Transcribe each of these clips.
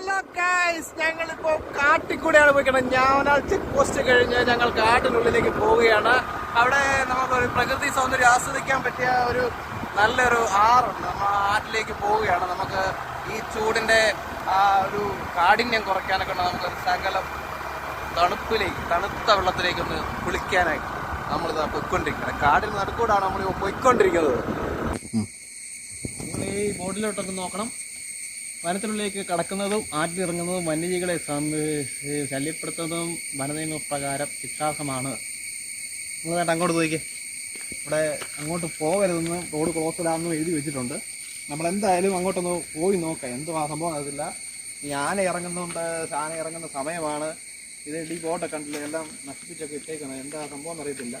Hello guys ഞങ്ങളിപ്പോ കാട്ടിക്കൂടെയാണ് പോയിക്കണം ഞാനാ check post കഴിഞ്ഞ് ഞങ്ങൾ കാട്ടിനുള്ളിലേക്ക് പോവുകയാണ്. അവിടെ നമുക്കൊരു പ്രകൃതി സൗന്ദര്യം ആസ്വദിക്കാൻ പറ്റിയ ഒരു നല്ലൊരു ആറുണ്ട് നമ്മൾ ആറ്റിലേക്ക് പോവുകയാണ്. നമുക്ക് ഈ ചൂടിന്റെ ആ ഒരു കാഠിന്യം കുറയ്ക്കാനൊക്കെ ഉണ്ട്. നമുക്കൊരു സകലം തണുപ്പിലേക്ക് തണുത്ത വെള്ളത്തിലേക്ക് ഒന്ന് കുളിക്കാനായി നമ്മളിതാ പൊയ്ക്കൊണ്ടിരിക്കുന്നത് കാടിന് നടുക്കൂടാണ് നമ്മൾ പൊയ്ക്കൊണ്ടിരിക്കുന്നത്. ഈ ബോർഡിലോട്ടൊന്ന് നോക്കണം. വനത്തിനുള്ളിലേക്ക് കടക്കുന്നതും ആറ്റിലിറങ്ങുന്നതും വന്യജീവികളെ ശല്യപ്പെടുത്തുന്നതും വനനിയമപ്രകാരം ശിക്ഷാർഹമാണ്. നിങ്ങൾ അങ്ങോട്ട് പോയിക്കേ ഇവിടെ അങ്ങോട്ട് പോകരുതെന്ന് റോഡ് ക്ലോസ് ഇടാമെന്നും എഴുതി വെച്ചിട്ടുണ്ട്. നമ്മളെന്തായാലും അങ്ങോട്ടൊന്ന് പോയി നോക്കാം. എന്ത് സംഭവം അറിയത്തില്ല. ഈ ആന ഇറങ്ങുന്നുണ്ട് ആന ഇറങ്ങുന്ന സമയമാണ്. ഇത് ഈ ബോട്ടൊക്കെ കണ്ടില്ല? എല്ലാം നശിപ്പിച്ചൊക്കെ ഇട്ടേക്കുന്നത്. എന്താ സംഭവം എന്നറിയത്തില്ല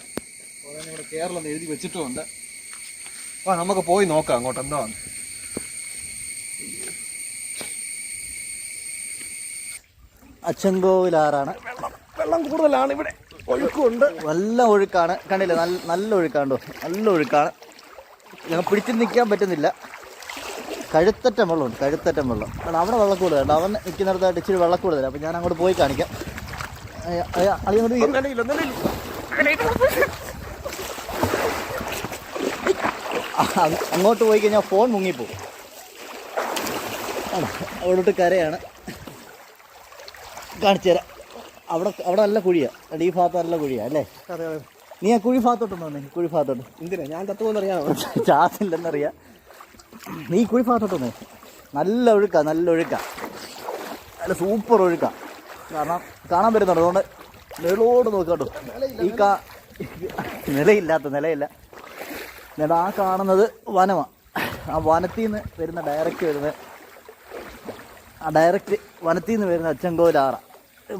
തന്നെ ഇവിടെ കേരളം എഴുതി വെച്ചിട്ടുമുണ്ട്. അപ്പോൾ നമുക്ക് പോയി നോക്കാം അങ്ങോട്ട്. എന്താണ് അച്ചൻകോവിലാറാണ് വെള്ളം കൂടുതലാണ് ഇവിടെ. ഒഴുക്കുണ്ട്. നല്ല ഒഴുക്കാണ്. കണ്ടില്ല? നല്ല നല്ല ഒഴുക്കാണ്ടോ നല്ല ഒഴുക്കാണ്. ഞങ്ങൾ പിടിച്ചു നിൽക്കാൻ പറ്റുന്നില്ല. കഴുത്തറ്റം വെള്ളമുണ്ട്. കഴുത്തറ്റം വെള്ളം. കാരണം അവിടെ വെള്ളം കൂടുതലുണ്ട് അവൻ നിൽക്കുന്നിടത്തായിട്ട് ഇച്ചിരി വെള്ളം കൂടുതലാണ് അപ്പം ഞാൻ അങ്ങോട്ട് പോയി കാണിക്കാം. അങ്ങോട്ട് പോയി കഴിഞ്ഞാൽ ഫോൺ മുങ്ങിപ്പോകും അവിടോട്ട് കരയാണ്. കാണിച്ചു തരാം. അവിടെ അവിടെ നല്ല കുഴിയാണ് ഈ ഭാഗത്ത് നല്ല കുഴിയാണ് അല്ലേ? അതെ അതെ. നീ ആ കുഴി ഭാഗത്തോട്ട് വന്നേ കുഴി ഭാഗത്തോട്ട്. എന്തിനാ? ഞാൻ തത്തുവെന്നറിയാമോ ചാസില്ലെന്നറിയാം നീ കുഴി ഭാഗത്തോട്ട് വന്നേ. നല്ല ഒഴുക്കാ നല്ല ഒഴുക്കാ. നല്ല സൂപ്പർ ഒഴുക്കാ. കാരണം കാണാൻ പറ്റുന്നുണ്ട്. അതുകൊണ്ട് നിലോട് നോക്കാട്ടോ ഈ കാ നിലയില്ലാത്ത നിലയില്ല. എന്നിട്ട് ആ കാണുന്നത് വനമാണ് ആ വനത്തിൽ നിന്ന് വരുന്ന ഡയറക്റ്റ് വരുന്ന ആ ഡയറക്റ്റ് വനത്തിൽ നിന്ന് വരുന്ന അച്ചൻകോലാറ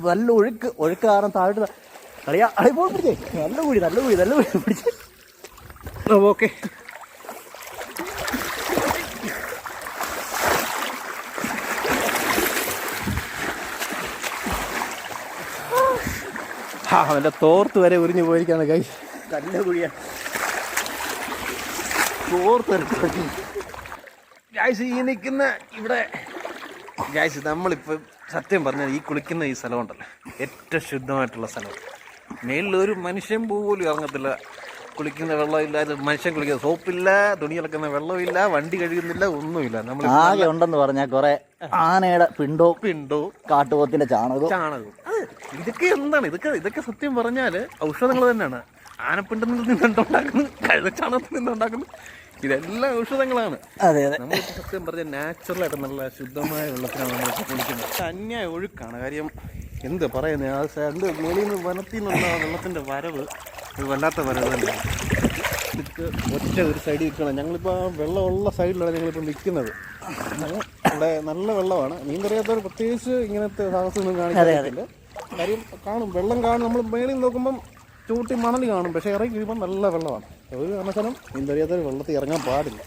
നല്ല ഒഴുക്ക് ഒഴുക്ക് കാരണം താഴോട്ട് കളിയാ. പോയി പിടിച്ചേ. നല്ല കുഴി നല്ല കുഴി നല്ല കുഴി പിടിച്ചേ. ഓക്കെ. ആ അവന്റെ തോർത്ത് വരെ ഉരിഞ്ഞു പോയിരിക്കാണ് കൈ നല്ല കുഴിയാണ് വരെ ഗായ്സ് ഈ നിൽക്കുന്ന ഇവിടെ ഗായ്സ് നമ്മളിപ്പോൾ സത്യം പറഞ്ഞാൽ ഈ കുളിക്കുന്ന ഈ സ്ഥലമുണ്ടല്ലോ. ഏറ്റവും ശുദ്ധമായിട്ടുള്ള സ്ഥലം. മേളിൽ ഒരു മനുഷ്യൻ പോലും ഇറങ്ങത്തില്ല. കുളിക്കുന്ന വെള്ളമില്ല ഇത് മനുഷ്യൻ കുളിക്കുന്ന സോപ്പില്ല തുണി ഇളക്കുന്ന വെള്ളമില്ല വണ്ടി കഴുകുന്നില്ല ഒന്നുമില്ല. നമ്മൾ ആകെ ഉണ്ടെന്ന് പറഞ്ഞാൽ കുറെ ആനയുടെ പിണ്ടോ പിണ്ടോ കാട്ടുപോത്തിന്റെ ചാണകവും. ചാണകവും. ഇതൊക്കെ എന്താണ്? ഇതൊക്കെ ഇതൊക്കെ സത്യം പറഞ്ഞാൽ ഔഷധങ്ങൾ തന്നെയാണ്. ആനപ്പിണ്ടത്തിൽ നിന്നുണ്ടാക്കുന്നു കഴുതച്ചാണകത്തിൽ നിന്നുണ്ടാക്കുന്നു ഇതെല്ലാം ഔഷധങ്ങളാണ്. അതെ അതെ. നമ്മൾ സത്യം പറഞ്ഞ നാച്ചുറൽ ആയിട്ട് നല്ല ശുദ്ധമായ വെള്ളത്തിനാണ് നമ്മൾ കുളിക്കുന്നത്. അന്യായ ഒഴുക്കാണ്. കാര്യം എന്ത് പറയുന്നത് ആ രണ്ട് മേളിൽ നിന്ന് വനത്തിൽ നിന്നുള്ള ആ വെള്ളത്തിന്റെ വരവ് വല്ലാത്ത വരവ് തന്നെ ഇത് ഒറ്റ ഒരു സൈഡിൽ നിൽക്കണം ഞങ്ങളിപ്പോൾ ആ വെള്ളമുള്ള സൈഡിലാണ് ഞങ്ങളിപ്പോൾ നിൽക്കുന്നത്. ഇവിടെ നല്ല വെള്ളമാണ്. മീൻ കറിയാത്തവർ പ്രത്യേകിച്ച് ഇങ്ങനത്തെ സാഹസമൊന്നും കാണിക്കാറില്ല കാര്യം കാണും. വെള്ളം കാണും. നമ്മൾ മേളിൽ നോക്കുമ്പം ചൂട്ടി മണൽ കാണും. പക്ഷേ ഇറങ്ങി കഴിയുമ്പോൾ നല്ല വെള്ളമാണ്. ഒരു കാരണവശാലും നീന്തറിയാത്തവർ വെള്ളത്തിൽ ഇറങ്ങാൻ പാടില്ല.